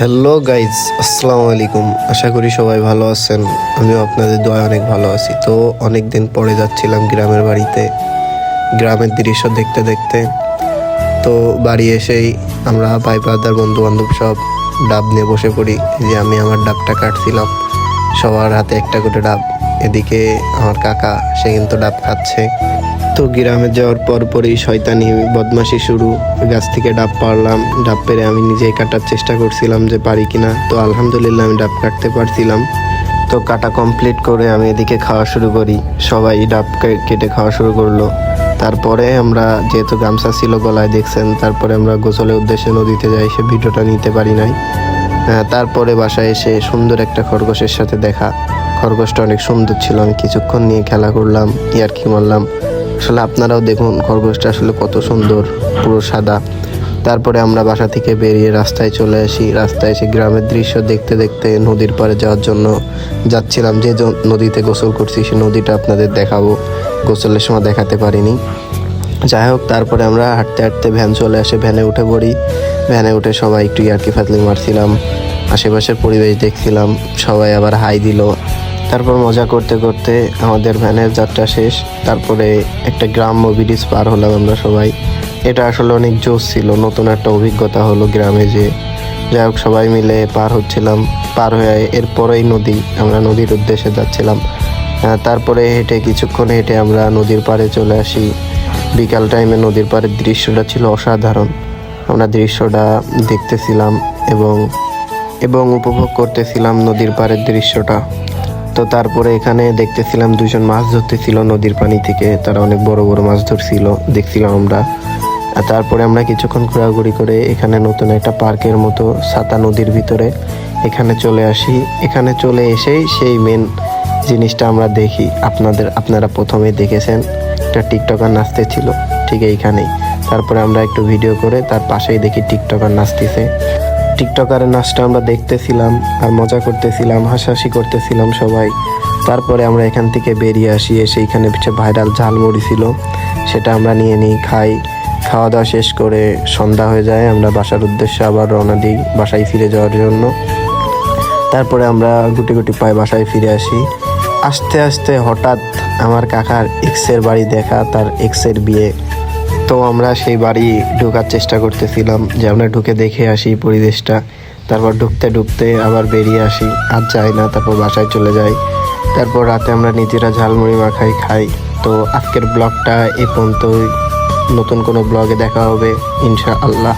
Hello guys আসসালামু আলাইকুম আশা করি সবাই ভালো আছেন। আমিও আপনাদের দোয়া অনেক ভালো আছি। তো অনেক দিন পরে যাচ্ছিলাম গ্রামের বাড়িতে। গ্রামের দৃশ্য দেখতে দেখতে। তো বাড়ি এসেই আমরা ভাই ব্রাদার বন্ধু বান্ধব সব ডাব নিয়ে বসে পড়ি। যে আমি আমার ডাবটা কাটছিলাম। সবার হাতে একটা করে ডাব। এদিকে আমার কাকা, সে কিন্তু ডাব খাচ্ছে। তো গ্রামে যাওয়ার পর পরই শয়তানি বদমাশি শুরু। গাছ থেকে ডাব পারলাম। ডাব পেরে আমি নিজেই কাটার চেষ্টা করছিলাম যে পারি কিনা। তো আলহামদুলিল্লাহ আমি ডাব কাটতে পারছিলাম। তো কাটা কমপ্লিট করে আমি এদিকে খাওয়া শুরু করি। সবাই ডাব কেটে খাওয়া শুরু করল। তারপরে আমরা যেহেতু গামছা ছিল গলায়, দেখছেন? তারপরে আমরা গোসলের উদ্দেশ্যে নদীতে যাই। সে ভিডিওটা নিতে পারি নাই। তারপরে বাসায় এসে সুন্দর একটা খরগোশের সাথে দেখা। খরগোশটা অনেক সুন্দর ছিল, আমি কিছুক্ষণ নিয়ে খেলা করলাম, ইয়ারকি মারলাম। আসলে আপনারাও দেখুন খরগোশটা আসলে কত সুন্দর, পুরো সাদা। তারপরে আমরা বাসা থেকে বেরিয়ে রাস্তায় চলে আসি। রাস্তায় এসে গ্রামের দৃশ্য দেখতে দেখতে নদীর পাড়ে যাওয়ার জন্য যাচ্ছিলাম। যে নদীতে গোসল করছি, সে নদীটা আপনাদের দেখাবো। গোসলের সময় দেখাতে পারিনি। যাই হোক, তারপরে আমরা হাঁটতে হাঁটতে ভ্যান চলে আসে, ভ্যানে উঠে পড়ি। ভ্যানে উঠে সবাই একটু ইয়ার্কি ফাতলি মারছিলাম, আশেপাশের পরিবেশ দেখছিলাম, সবাই আবার হাই দিল। তারপর মজা করতে করতে আমাদের ভ্যানের যাত্রা শেষ, তারপরে একটা গ্রাম্য ব্রিজ পার হলাম আমরা সবাই। এটা আসলে অনেক জোশ ছিল, নতুন একটা অভিজ্ঞতা হলো গ্রামে যে, যাই হোক, সবাই মিলে পার হচ্ছিলাম, পার হয়ে এরপরেই নদী, আমরা নদীর উদ্দেশ্যে যাচ্ছিলাম। তারপরে হেঁটে কিছুক্ষণ হেঁটে আমরা নদীর পাড়ে চলে আসি। বিকাল টাইমে নদীর পাড়ের দৃশ্যটা ছিল অসাধারণ। আমরা দৃশ্যটা দেখতেছিলাম এবং এবং উপভোগ করতেছিলাম নদীর পাড়ের দৃশ্যটা। তো তারপরে এখানে দেখতেছিলাম দুজন মাছ ধরতেছিল নদীর পানি থেকে। তারা অনেক বড় বড় মাছ ধরছিল, দেখছিলাম আমরা। আর তারপরে আমরা কিছুক্ষণ ঘোরাঘুরি করে এখানে নতুন একটা পার্কের মতো সাতা নদীর ভিতরে এখানে চলে আসি। এখানে চলে এসেই সেই মেন জিনিসটা আমরা দেখি। আপনাদের, আপনারা প্রথমে দেখেছেন। একটা টিকটকার নাচতে ছিল, ঠিক এইখানেই। তারপরে আমরা একটু ভিডিও করে তার পাশেই দেখি টিকটকার নাচতেছে। টিকটকারের নাচটা আমরা দেখতেছিলাম আর মজা করতেছিলাম, হাসাহাসি করতেছিলাম সবাই। তারপরে আমরা এখান থেকে বেরিয়ে আসি, এসে এইখানে পিছিয়ে ভাইরাল ঝালমুড়ি ছিল। সেটা আমরা নিয়ে নিই, খাই। খাওয়া দাওয়া শেষ করে সন্ধ্যা হয়ে যায়, আমরা বাসার উদ্দেশ্যে আবার রওনা দিই বাসায় ফিরে যাওয়ার জন্য। তারপরে আমরা গুটি গুটি পায়ে বাসায় ফিরে আসি। আস্তে আস্তে হঠাৎ আমার কাকার এক্সের বাড়ি দেখা, তার এক্সের বিয়ে। তো আমরা সেই বাড়ি ঢোকার চেষ্টা করতেছিলাম যে আমরা ঢুকে দেখে আসি পরিবেশটা। তারপর ঢুকতে ঢুকতে আবার বেরিয়ে আসি, আর যাই না, তারপর বাসায় চলে যাই। তারপর রাতে আমরা নিজেরা ঝালমুড়ি মাখাই, খাই। তো আজকের ব্লগটা এ পর্যন্তই। নতুন কোনো ব্লগে দেখা হবে ইনশা আল্লাহ